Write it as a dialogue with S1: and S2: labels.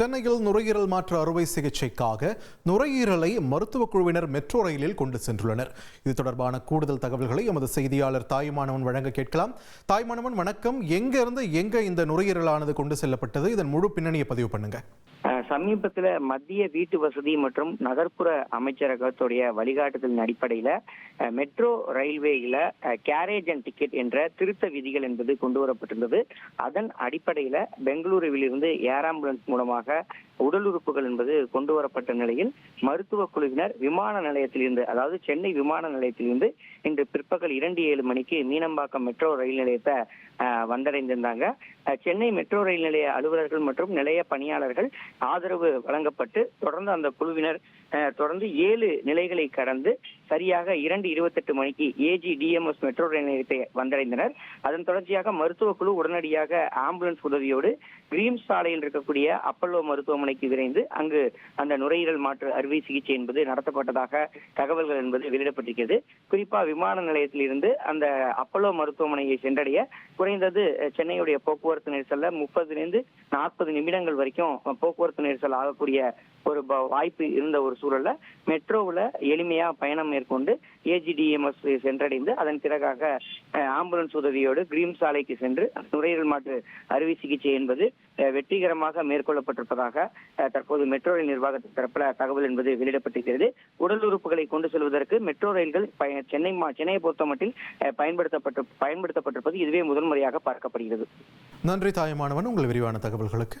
S1: சென்னையில் நுரையீரல் மாற்று அறுவை சிகிச்சைக்காக நுரையீரலை மருத்துவக் குழுவினர் மெட்ரோ ரயிலில் கொண்டு சென்றுள்ளனர். இது தொடர்பான கூடுதல் தகவல்களை எமது செய்தியாளர் தாய்மானவன் வழங்க கேட்கலாம். தாய்மானவன் வணக்கம். எங்க இருந்து எங்க இந்த நுரையீரலானது கொண்டு செல்லப்பட்டது? இதன் முழு பின்னணியை பதிவு பண்ணுங்க.
S2: சமீபத்தில் மத்திய வீட்டு வசதி மற்றும் நகர்ப்புற அமைச்சரகத்துடைய வழிகாட்டுதலின் அடிப்படையில் மெட்ரோ ரயில்வேயில் கேரேஜ் அண்ட் டிக்கெட் என்ற திருத்த விதிகள் என்பது கொண்டு வரப்பட்டிருந்தது. அதன் அடிப்படையில் பெங்களூருவில் இருந்து ஏர் ஆம்புலன்ஸ் மூலமாக உடல் உறுப்புகள் என்பது கொண்டு வரப்பட்ட நிலையில் மருத்துவ குழுவினர் விமான நிலையத்திலிருந்து அதாவது சென்னை விமான நிலையத்திலிருந்து இன்று பிற்பகல் இரண்டு ஏழு மணிக்கு மீனம்பாக்கம் மெட்ரோ ரயில் நிலையத்தை வந்தடைந்திருந்தாங்க. சென்னை மெட்ரோ ரயில் நிலைய அலுவலர்கள் மற்றும் நிலைய பணியாளர்கள் ஆதரவு வழங்கப்பட்டு தொடர்ந்து அந்த குழுவினர் தொடர்ந்து ஏழு நிலைகளை கடந்து சரியாக இரண்டு இருபத்தெட்டு மணிக்கு ஏஜி டிஎம்எஸ் மெட்ரோ ரயில் நிலையத்தை வந்தடைந்தனர். அதன் தொடர்ச்சியாக மருத்துவ குழு உடனடியாக ஆம்புலன்ஸ் உதவியோடு கிரீம்ஸ் சாலையில் இருக்கக்கூடிய அப்பல்லோ மருத்துவமனைக்கு விரைந்து அங்கு அந்த நுரையீரல் மாற்று அறுவை சிகிச்சை என்பது நடத்தப்பட்டதாக தகவல்கள் என்பது வெளியிடப்பட்டிருக்கிறது. குறிப்பா விமான நிலையத்தில் இருந்து அந்த அப்பல்லோ மருத்துவமனையை சென்றடைய குறைந்தது சென்னையுடைய போக்குவரத்து நெரிசல்ல முப்பதுலேருந்து நாற்பது நிமிடங்கள் வரைக்கும் போக்குவரத்து நெரிசல் ஆகக்கூடிய ஒரு வாய்ப்பு இருந்த ஒரு சூழல்ல மெட்ரோவில் எளிமையா பயணம் மேற்கொண்டு ஏஜிடிஎம்எஸ் சென்றடைந்து அதன் பிறகாக ஆம்புலன்ஸ் உதவியோடு கிரீம் சாலைக்கு சென்று நுரையீரல் மாற்று அறுவை சிகிச்சை என்பது வெற்றிகரமாக மேற்கொள்ளப்பட்டிருப்பதாக தற்போது மெட்ரோ ரயில் நிர்வாகத்தின் தரப்பில் தகவல் என்பது வெளியிடப்பட்டிருக்கிறது. உடல் உறுப்புகளை கொண்டு செல்வதற்கு மெட்ரோ ரயில்கள் சென்னை மா- சென்னையை பொறுத்தமட்டில் பயன்படுத்தப்பட்டு பயன்படுத்தப்பட்டிருப்பது இதுவே முதன்முறையாக பார்க்கப்படுகிறது.
S1: நன்றி தாயமானவன் உங்கள் விரிவான தகவல்களுக்கு.